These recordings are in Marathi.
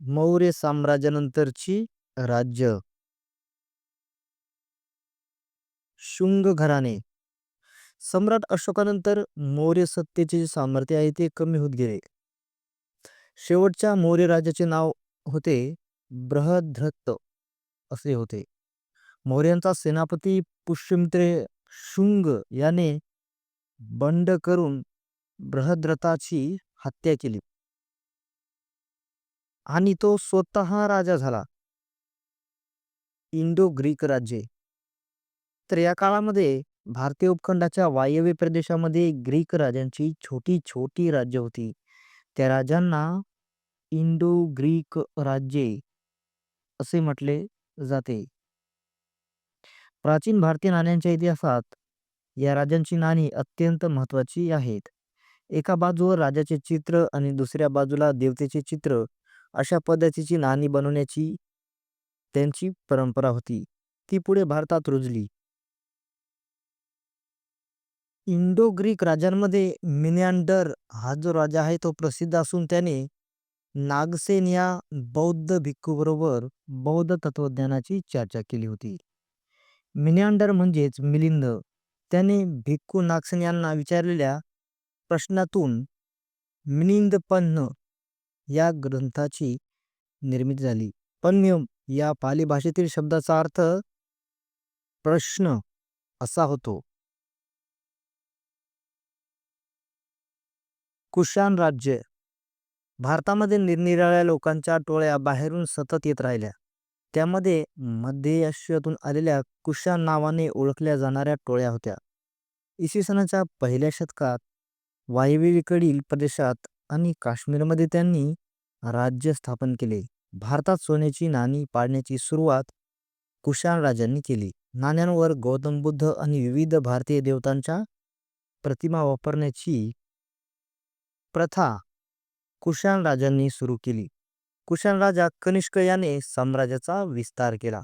मौर्य साम्राज्यानंतरची राज्य. शुंग घराणे सम्राट अशोकानंतर मौर्य सत्तेचे जे सामर्थ्य आहे ते कमी होत गेले. शेवटच्या मौर्य राजाचे नाव होते बृहद्रथ असे होते. मौर्यांचा सेनापती पुष्यमित्र शुंग याने बंड करून बृहद्रथाची हत्या केली. आणि तो स्वतः राजा झाला. इंडो ग्रीक राज्ये. तर या काळामध्ये भारतीय उपखंडाच्या वायव्य प्रदेशामध्ये ग्रीक राजांची छोटी छोटी राज्य होती. त्या राजांना इंडो ग्रीक राज्ये असे म्हटले जाते. प्राचीन भारतीय नाण्यांच्या इतिहासात या राजांची नाणी अत्यंत महत्वाची आहेत. एका बाजूवर राजाचे चित्र आणि दुसऱ्या बाजूला देवतेचे चित्र अशा पद्धतीची नाणी बनवण्याची त्यांची परंपरा होती. ती पुढे भारतात रुजली. इंडो ग्रीक राजांमध्ये मिनियांडर हा जो राजा आहे तो प्रसिद्ध असून त्याने नागसेन या बौद्ध भिक्खूबरोबर बौद्ध तत्वज्ञानाची चर्चा केली होती. मिनियांडर म्हणजेच मिलिंद. त्याने भिक्खू नागसेन यांना विचारलेल्या प्रश्नातून मिनिंदपन्न या ग्रंथाची निर्मिती झाली. पण्यम या पाली भाषेतील शब्दाचा अर्थ प्रश्न असा होतो. कुशाण राज्य. भारतामध्ये निरनिराळ्या लोकांच्या टोळ्या बाहेरून सतत येत राहिल्या. त्यामध्ये मध्य आशियातून आलेल्या कुशाण नावाने ओळखल्या जाणाऱ्या टोळ्या होत्या. इसवी सनाच्या पहिल्या शतकात वायव्येकडील प्रदेशात आणि काश्मीरमध्ये त्यांनी राज्य स्थापन केले. भारतात सोन्याची नाणी पाडण्याची सुरुवात कुशाण राजांनी केली. नाण्यांवर गौतम बुद्ध आणि विविध भारतीय देवतांच्या प्रतिमा वापरण्याची प्रथा कुशाण राजांनी सुरू केली. कुशाण राजा कनिष्क याने साम्राज्याचा विस्तार केला.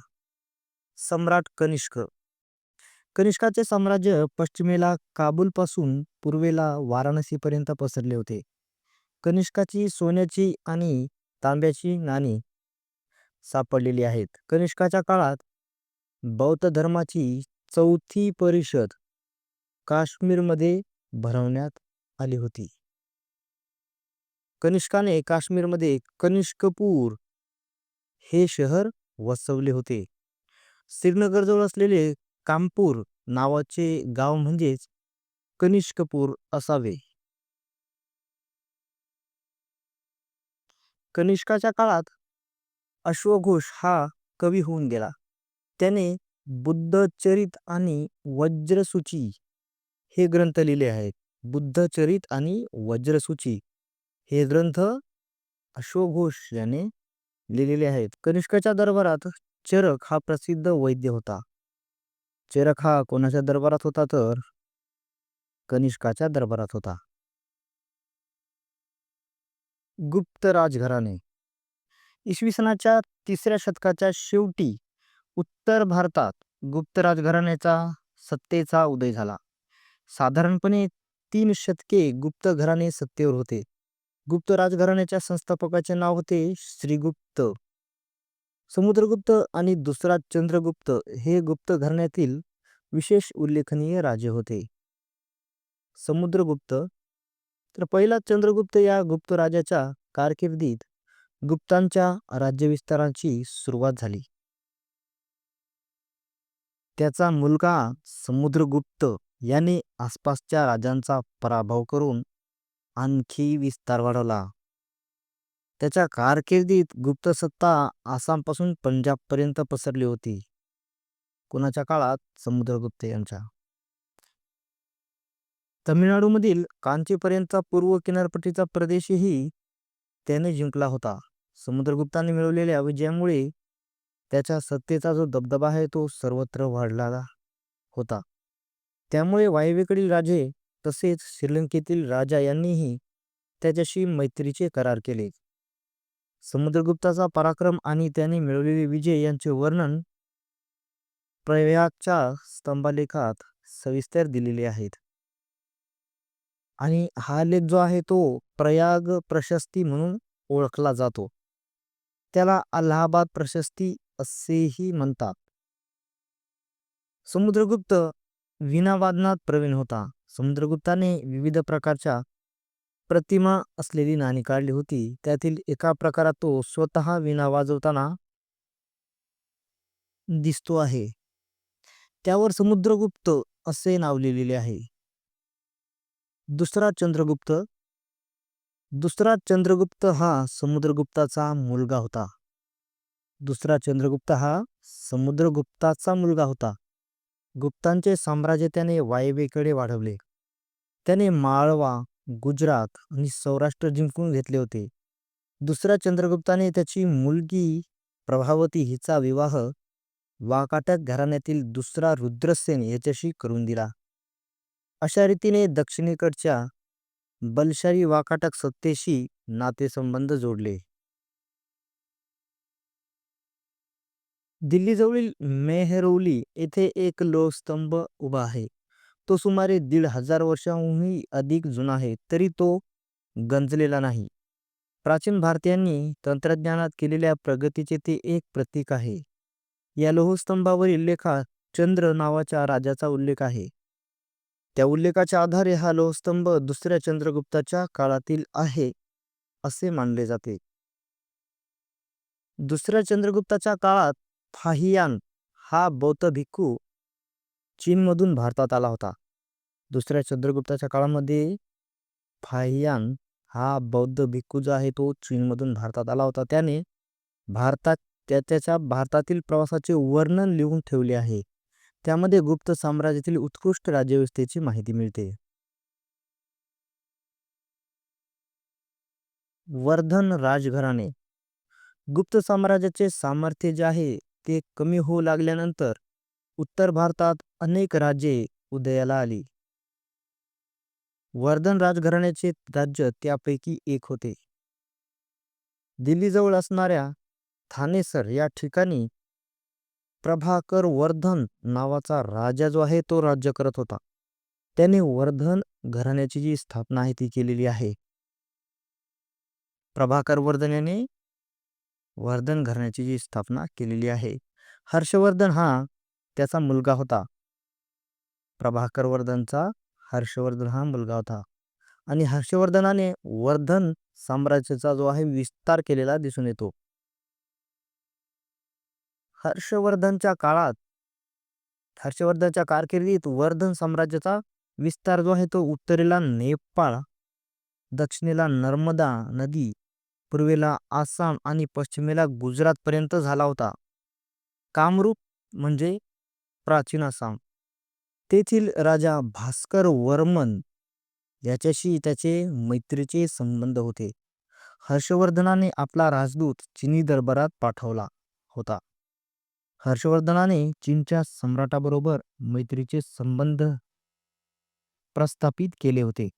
सम्राट कनिष्क. कनिष्काचे साम्राज्य पश्चिमेला काबूल पासून पूर्वेला वाराणसीपर्यंत पसरले होते. कनिष्काची सोन्याची आणि तांब्याची नाणी सापडलेली आहेत. कनिष्काच्या काळात बौद्ध धर्माची चौथी परिषद काश्मीरमध्ये भरवण्यात आली होती. कनिष्काने काश्मीरमध्ये कनिष्कपूर हे शहर वसवले होते. श्रीनगरजवळ असलेले कामपूर नावाचे गाव म्हणजेच कनिष्कपूर असावे. कनिष्काच्या काळात अश्वघोष हा कवी होऊन गेला. त्याने बुद्धचरित आणि वज्रसूची हे ग्रंथ लिहिले आहेत. बुद्धचरित आणि वज्रसूची हे ग्रंथ अश्वघोष याने लिहिलेले आहेत. कनिष्काच्या दरबारात चरक हा प्रसिद्ध वैद्य होता. चरक हा कोणाच्या दरबारात होता तर कनिष्काच्या दरबारात होता. गुप्त राजघराणे. इसवी सनाच्या तिसऱ्या शतकाच्या शेवटी उत्तर भारतात गुप्त राजघराण्याचा सत्तेचा उदय झाला. साधारणपणे तीन शतके गुप्त घराणे सत्तेवर होते. गुप्त राजघराण्याच्या संस्थापकाचे नाव होते श्रीगुप्त. समुद्रगुप्त आणि दुसरा चंद्रगुप्त हे गुप्त घराण्यातील विशेष उल्लेखनीय राजे होते. समुद्रगुप्त तर पहिला चंद्रगुप्त या गुप्त राजाच्या कारकिर्दीत गुप्तांच्या राज्यविस्ताराची सुरुवात झाली. त्याचा मुलगा समुद्रगुप्त याने आसपासच्या राजांचा पराभव करून आणखी विस्तार वाढवला. त्याच्या कारकिर्दीत गुप्त सत्ता आसामपासून पंजाबपर्यंत पसरली होती. कुणाच्या काळात? समुद्रगुप्त यांच्या. तमिळनाडूमधील कांचीपर्यंतचा पूर्व किनारपट्टीचा प्रदेशही त्याने जिंकला होता. समुद्रगुप्ताने मिळवलेल्या विजयामुळे त्याच्या सत्तेचा जो दबदबा आहे तो सर्वत्र वाढला होता. त्यामुळे वायव्येकडील राजे तसेच श्रीलंकेतील राजा यांनीही त्याच्याशी मैत्रीचे करार केले. समुद्रगुप्ताचा पराक्रम आणि त्याने मिळवलेले विजय यांचे वर्णन प्रयागच्या स्तंभालेखात सविस्तर दिलेले आहेत. आणि हा लेख जो आहे तो प्रयाग प्रशस्ती म्हणून ओळखला जातो. त्याला अलाहाबाद प्रशस्ती असेही म्हणतात. समुद्रगुप्त विनावादनात प्रवीण होता. समुद्रगुप्ताने विविध प्रकारच्या प्रतिमा असलेली नाणी काढली होती. त्यातील एका प्रकारात तो स्वतः विना वाजवताना दिसतो आहे. त्यावर समुद्रगुप्त असे नाव लिहिलेले आहे. दुसरा चंद्रगुप्त. दुसरा चंद्रगुप्त हा समुद्रगुप्ताचा मुलगा होता. दुसरा चंद्रगुप्त हा समुद्रगुप्ताचा मुलगा होता. गुप्तांचे साम्राज्य त्याने वायव्येकडे वाढवले. त्याने माळवा गुजरात आणि सौराष्ट्र जिंकून घेतले होते. दुसऱ्या चंद्रगुप्ताने त्याची मुलगी प्रभावती हिचा विवाह वाकाटक घराण्यातील दुसरा रुद्रसेन याच्याशी करून दिला. अशा रीतीने दक्षिणेकडच्या बलशाही वाकाटक सत्तेशी नातेसंबंध जोडले. दिल्लीजवळील मेहरौली येथे एक लोहस्तंभ उभा आहे. तो सुमारे दीड हजार वर्षांहूनही अधिक जुना आहे तरी तो गंजलेला नाही. प्राचीन भारतीयांनी तंत्रज्ञानात केलेल्या प्रगतीचे ते एक प्रतीक आहे. या लोहस्तंभावरील लेखात चंद्र नावाच्या राजाचा उल्लेख आहे. त्या उल्लेखाच्या आधारे हा लोहस्तंभ दुसऱ्या चंद्रगुप्ताच्या काळातील आहे असे मानले जाते. दुसऱ्या चंद्रगुप्ताच्या काळात फाहियान हा बौद्ध भिक्खू चीनमधून भारतात आला होता. दुसऱ्या चंद्रगुप्ताच्या काळामध्ये फाहियान हा बौद्ध भिक्खू जो आहे तो चीनमधून भारतात आला होता. त्याने भारतात त्याच्या भारतातील प्रवासाचे वर्णन लिहून ठेवले आहे. त्यामध्ये गुप्त साम्राज्यातील उत्कृष्ट राज्यव्यवस्थेची माहिती मिळते. वर्धन राजघराणे. गुप्त साम्राज्याचे सामर्थ्य जे आहे ते कमी होऊ लागल्यानंतर उत्तर भारतात अनेक राज्ये उदयाला आली. वर्धन राजघराण्याचे राज्य त्यापैकी एक होते. दिल्लीजवळ असणाऱ्या थानेसर या ठिकाणी प्रभाकर वर्धन नावाचा राजा जो आहे तो राज्य करत होता. त्याने वर्धन घराण्याची जी स्थापना आहे ती केलेली आहे. प्रभाकर वर्धन याने वर्धन घराण्याची जी स्थापना केलेली आहे. हर्षवर्धन हा त्याचा मुलगा होता. प्रभाकर वर्धनचा हर्षवर्धन हा मुलगा होता. आणि हर्षवर्धनाने वर्धन साम्राज्याचा जो आहे विस्तार केलेला दिसून येतो. हर्षवर्धनच्या काळात हर्षवर्धनच्या कारकिर्दीत वर्धन साम्राज्याचा विस्तार जो आहे तो उत्तरेला नेपाळ दक्षिणेला नर्मदा नदी पूर्वेला आसाम आणि पश्चिमेला गुजरातपर्यंत झाला होता. कामरूप म्हणजे प्राचीन आसाम. तेथील राजा भास्कर वर्मन याच्याशी त्याचे मैत्रीचे संबंध होते. हर्षवर्धनाने आपला राजदूत चिनी दरबारात पाठवला होता. हर्षवर्धनाने चीनच्या सम्राटाबरोबर मैत्रीचे संबंध प्रस्थापित केले होते.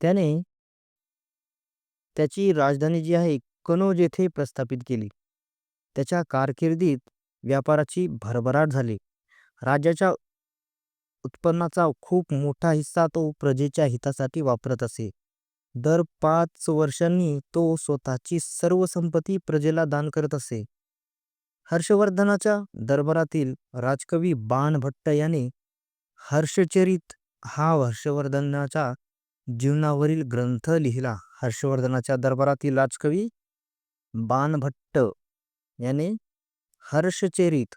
त्याने त्याची राजधानी जी आहे कनोज येथे प्रस्थापित केली. त्याच्या कारकिर्दीत व्यापाराची भरभराट झाली. राज्याच्या उत्पन्नाचा खूप मोठा हिस्सा तो प्रजेच्या हितासाठी वापरत असे. दर पाच वर्षांनी तो स्वतःची सर्व संपत्ती प्रजेला दान करत असे. हर्षवर्धनाच्या दरबारातील राजकवी बाणभट्ट याने हर्षचरित हा हर्षवर्धनाच्या जीवनावरील ग्रंथ लिहिला. हर्षवर्धनाच्या दरबारातील राजकवी बाणभट्ट याने हर्षचरित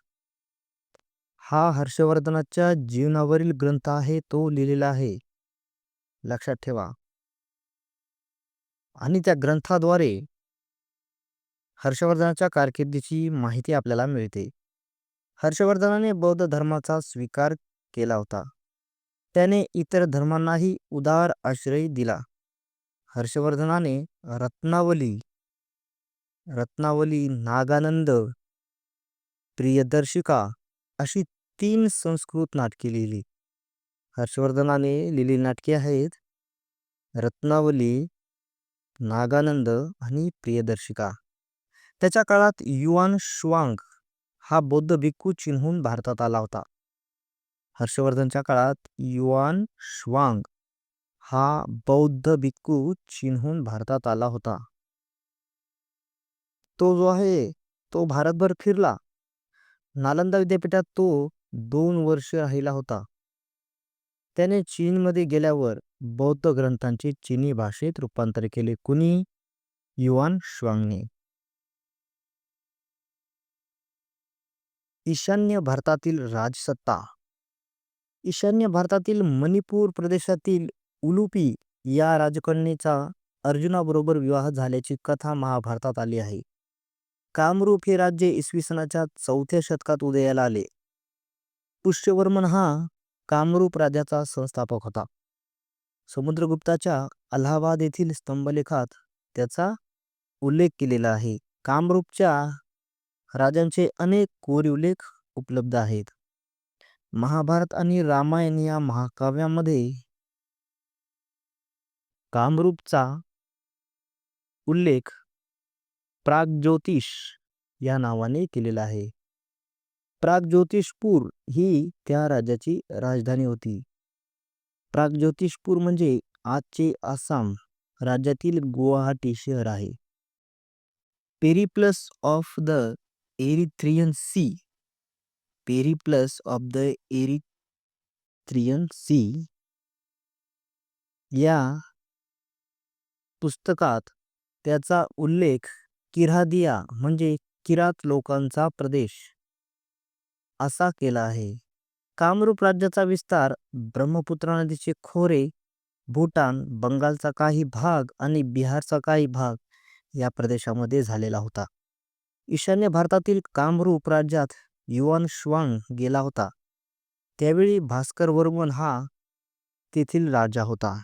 हा हर्षवर्धनाच्या जीवनावरील ग्रंथ आहे तो लिहिलेला आहे. लक्षात ठेवा. आणि त्या ग्रंथाद्वारे हर्षवर्धनाच्या कारकिर्दीची माहिती आपल्याला मिळते. हर्षवर्धनाने बौद्ध धर्माचा स्वीकार केला होता. त्याने इतर धर्मांनाही उदार आश्रय दिला. हर्षवर्धनाने रत्नावली रत्नावली नागानंद प्रियदर्शिका अशी तीन संस्कृत नाटके लिहिली. हर्षवर्धनाने लिहिलेली नाटके आहेत रत्नावली नागानंद आणि प्रियदर्शिका. त्याच्या काळात युआन श्वांग हा बौद्ध भिक्खू चिन्हून भारतात आला होता. हर्षवर्धनच्या काळात युआन श्वांग हा बौद्ध भिक्खू चिन्हून भारतात आला होता. तो जो आहे तो भारतभर फिरला. नालंदा विद्यापीठात तो दोन वर्ष राहिला होता. त्याने चीनमध्ये गेल्यावर बौद्ध ग्रंथांचे चीनी भाषेत रूपांतर केले. कुणी? युआन श्वांगने ईशान्य भारतातील राजसत्ता. ईशान्य भारतातील मणिपूर प्रदेशातील उलुपी या राजकन्येचा अर्जुनाबरोबर विवाह झाल्याची कथा महाभारतात आली आहे. कामरूप हे राज्य इसवी सनाच्या चौथ्या शतकात उदयाला आले. पुष्यवर्मन हा कामरूप राज्याचा संस्थापक होता. समुद्रगुप्ताच्या अलाहाबाद येथील स्तंभलेखात त्याचा उल्लेख केलेला आहे. कामरूपच्या राजांचे अनेक कोरीवलेख उपलब्ध आहेत. महाभारत आणि रामायण या महाकाव्यामध्ये कामरूपचा उल्लेख प्रागज्योतिष या नावाने केलेला आहे. प्रागज्योतिषपूर ही त्या राज्याची राजधानी होती. प्रागज्योतिषपूर म्हणजे आजचे आसाम राज्यातील गुवाहाटी शहर आहे. Periplus of the Erythraean Sea. Periplus of the Erythraean Sea. या पुस्तकात त्याचा उल्लेख किरादिया म्हणजे किरात लोकांचा प्रदेश असा केला आहे. कामरूप राज्याचा विस्तार ब्रह्मपुत्रा नदीचे खोरे भूटान बंगालचा काही भाग आणि बिहारचा काही भाग या प्रदेशामध्ये झालेला होता. ईशान्य भारतातील कामरूप राज्यात युवान श्वांग गेला होता. त्यावेळी भास्कर वर्मन हा तेथील राजा होता.